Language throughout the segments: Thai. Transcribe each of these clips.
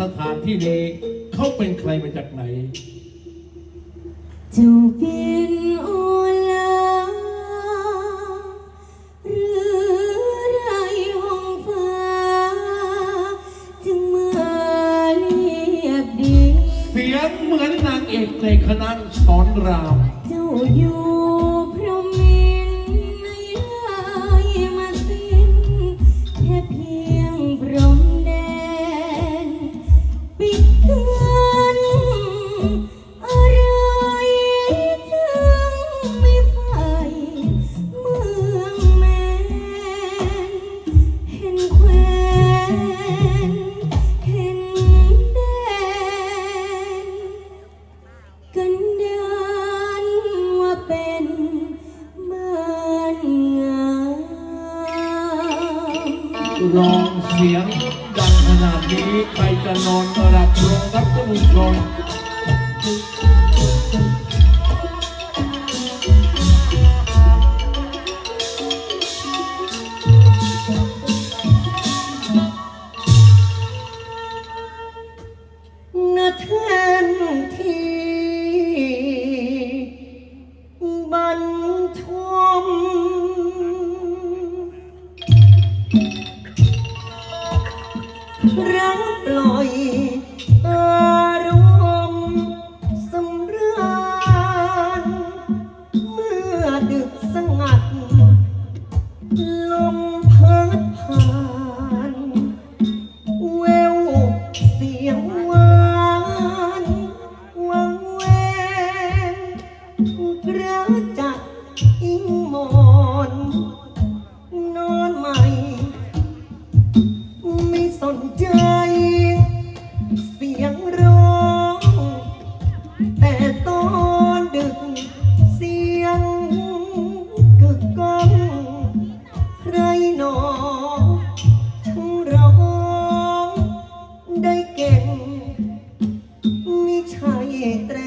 สถานที่นี้เขาเป็นใครมาจากไหน เจ้าเป็นโอลาหรือไรห้องฟ้า จึงมาเรียกดี เสียงเหมือนนางเอกในคณะสอนราม ขนาดนี้ใครจะนอนก็หลับรองรับท่านผู้ม สนใจ เสียงร้อง แต่ตอนดึกเสียงกึกก้องใครหนอทั้ร้องได้เก่งไม่ใช่แตร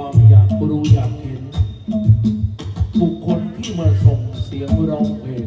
ความอยากรู้อยากเห็น บุคคลที่มาส่งเสียงร้องเพลง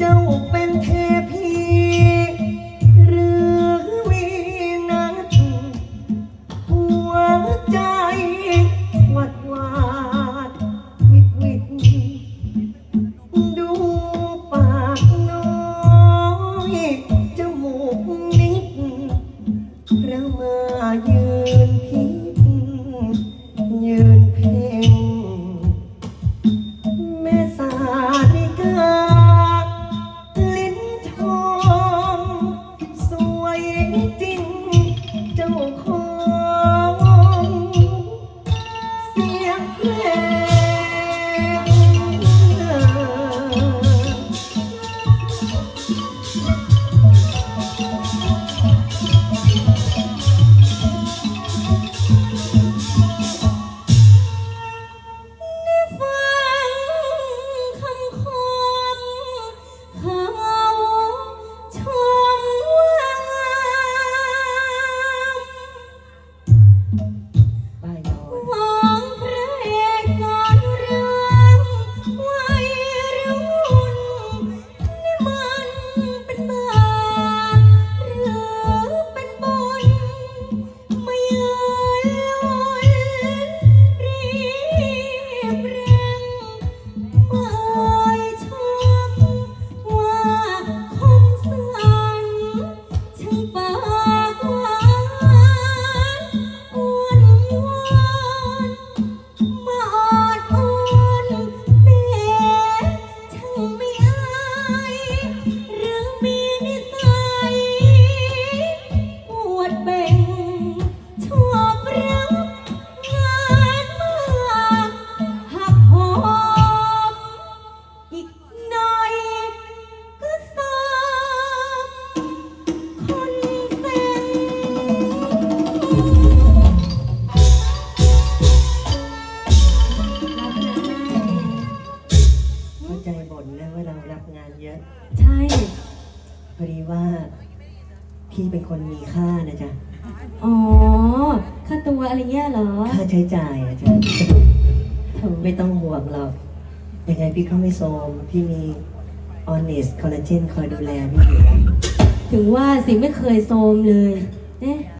将我。 อดีว่า พี่เป็นคนมีค่านะจ๊ะ อ๋อ ค่าตัวอะไรเงี้ยเหรอ ค่าใช้จ่ายอะจ๊ะโถไม่ต้องห่วงหรอก ยังไงพี่ก็ไม่โทรมพี่มี Honest Collagen คอยดูแลพี่อยู่แล้ว ถึงว่าสิไม่เคยโซมเลยเอ๊ะ